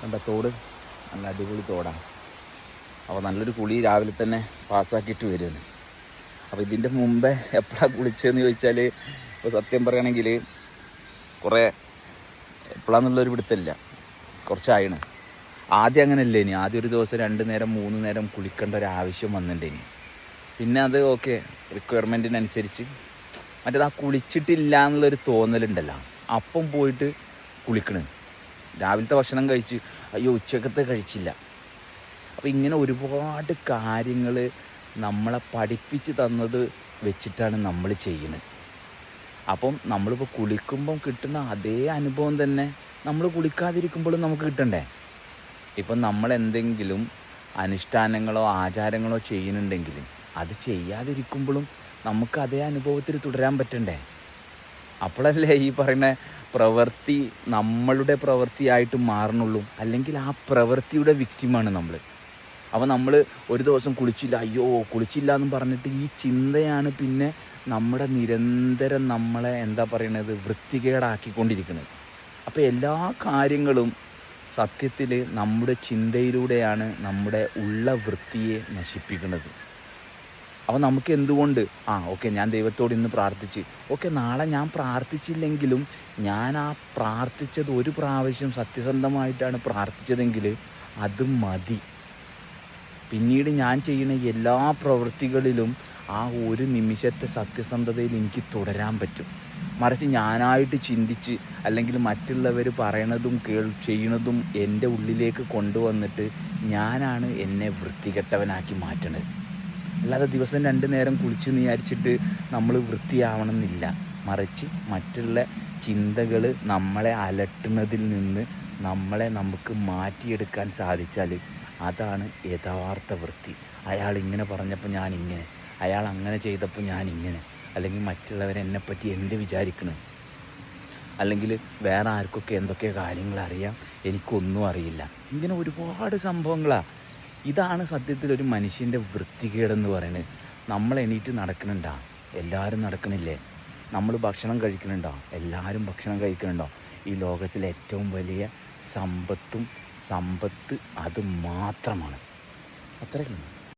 കണ്ട തോട്. നല്ല അടിപൊളി തോടാണ് അപ്പോൾ നല്ലൊരു കുളി രാവിലെ തന്നെ പാസ്സാക്കിയിട്ട് വരുന്നു. അപ്പോൾ ഇതിന്റെ മുമ്പേ എപ്പോഴാണ് കുളിച്ചതെന്ന് ചോദിച്ചാൽ ഇപ്പോൾ സത്യം പറയുകയാണെങ്കിൽ കുറേ എപ്പോഴാന്നുള്ളൊരു പിടുത്തമില്ല കുറച്ചായിണ്. ആദ്യം അങ്ങനെയല്ലേ ഇനി? ആദ്യം ഒരു ദിവസം രണ്ട് നേരം മൂന്ന് നേരം കുളിക്കേണ്ട ഒരു ആവശ്യം വന്നിട്ടുണ്ടേനി പിന്നെ അത് ഓക്കെ റിക്വയർമെന്റിനനുസരിച്ച് മറ്റേത് ആ കുളിച്ചിട്ടില്ല എന്നുള്ളൊരു തോന്നലുണ്ടല്ലോ. അപ്പം പോയിട്ട് കുളിക്കണ്. രാവിലത്തെ ഭക്ഷണം കഴിച്ച് അയ്യോ ഉച്ചക്കത്തെ കഴിച്ചില്ല. അപ്പോൾ ഇങ്ങനെ ഒരുപാട് കാര്യങ്ങൾ നമ്മളെ പഠിപ്പിച്ച് തന്നത് വെച്ചിട്ടാണ് നമ്മൾ ചെയ്യുന്നത്. അപ്പം നമ്മളിപ്പോൾ കുളിക്കുമ്പം കിട്ടുന്ന അതേ അനുഭവം തന്നെ നമ്മൾ കുളിക്കാതിരിക്കുമ്പോഴും നമുക്ക് കിട്ടണ്ടേ? ഇപ്പം നമ്മൾ എന്തെങ്കിലും അനുഷ്ഠാനങ്ങളോ ആചാരങ്ങളോ ചെയ്യുന്നുണ്ടെങ്കിൽ അത് ചെയ്യാതിരിക്കുമ്പോഴും നമുക്ക് അതേ അനുഭവത്തിൽ തുടരാൻ പറ്റണ്ടേ? അപ്പോഴല്ലേ ഈ പറയുന്ന പ്രവൃത്തി നമ്മളുടെ പ്രവൃത്തിയായിട്ട് മാറണുള്ളൂ. അല്ലെങ്കിൽ ആ പ്രവൃത്തിയുടെ വിക്റ്റിമാണ് നമ്മൾ അപ്പോൾ നമ്മൾ ഒരു ദിവസം കുളിച്ചില്ല അയ്യോ കുളിച്ചില്ല എന്ന് പറഞ്ഞിട്ട് ഈ ചിന്തയാണ് പിന്നെ നമ്മുടെ നിരന്തരം നമ്മളെ എന്താ പറയണത് വൃത്തികേടാക്കിക്കൊണ്ടിരിക്കുന്നത്. അപ്പോൾ എല്ലാ കാര്യങ്ങളും സത്യത്തിൽ നമ്മുടെ ചിന്തയിലൂടെയാണ് നമ്മുടെ ഉള്ള വൃത്തിയെ നശിപ്പിക്കുന്നത്. അപ്പോൾ നമുക്ക് എന്തുകൊണ്ട്? ആ ഓക്കെ ഞാൻ ദൈവത്തോട് ഇന്ന് പ്രാർത്ഥിച്ച്. ഓക്കെ നാളെ ഞാൻ പ്രാർത്ഥിച്ചില്ലെങ്കിലും ഞാൻ ആ പ്രാർത്ഥിച്ചത് ഒരു പ്രാവശ്യം സത്യസന്ധമായിട്ടാണ് പ്രാർത്ഥിച്ചതെങ്കിൽ അത് മതി. പിന്നീട് ഞാൻ ചെയ്യുന്ന എല്ലാ പ്രവൃത്തികളിലും ആ ഒരു നിമിഷത്തെ സത്യസന്ധതയിൽ എനിക്ക് തുടരാൻ പറ്റും. മറിച്ച് ഞാനായിട്ട് ചിന്തിച്ച് അല്ലെങ്കിൽ മറ്റുള്ളവർ പറയണതും കേൾ ചെയ്യണതും എന്റെ ഉള്ളിലേക്ക് കൊണ്ടുവന്നിട്ട് ഞാനാണ് എന്നെ വൃത്തികെട്ടവനാക്കി മാറ്റണത്. അല്ലാതെ ദിവസം രണ്ട് നേരം കുളിച്ച് വിചാരിച്ചിട്ട് നമ്മൾ വൃത്തിയാവണമെന്നില്ല. മറിച്ച് മറ്റുള്ള ചിന്തകൾ നമ്മളെ അലട്ടുന്നതിൽ നിന്ന് നമ്മളെ നമുക്ക് മാറ്റിയെടുക്കാൻ സാധിച്ചാൽ അതാണ് യഥാർത്ഥ വൃത്തി. അയാൾ ഇങ്ങനെ പറഞ്ഞപ്പോൾ ഞാൻ ഇങ്ങനെ അയാൾ അങ്ങനെ ചെയ്തപ്പോൾ ഞാൻ ഇങ്ങനെ അല്ലെങ്കിൽ മറ്റുള്ളവർ എന്നെപ്പറ്റി എന്ത് വിചാരിക്കണം? അല്ലെങ്കിൽ വേറെ ആർക്കൊക്കെ എന്തൊക്കെ കാര്യങ്ങൾ അറിയാം എനിക്കൊന്നും അറിയില്ല. ഇങ്ങനെ ഒരുപാട് സംഭവങ്ങളാണ് ഇതാണ് സത്യത്തിൽ ഒരു മനുഷ്യന്റെ വൃത്തികേടെന്ന് പറയുന്നത് നമ്മൾ എണീറ്റ് നടക്കുന്നുണ്ട എല്ലാവരും നടക്കണില്ലേ? നമ്മൾ ഭക്ഷണം കഴിക്കണുണ്ടോ? എല്ലാവരും ഭക്ഷണം കഴിക്കണുണ്ടോ? ഈ ലോകത്തിലെ ഏറ്റവും വലിയ സമ്പത്തും സമ്പത്ത് അത് മാത്രമാണ്. അത്രയ്ക്കും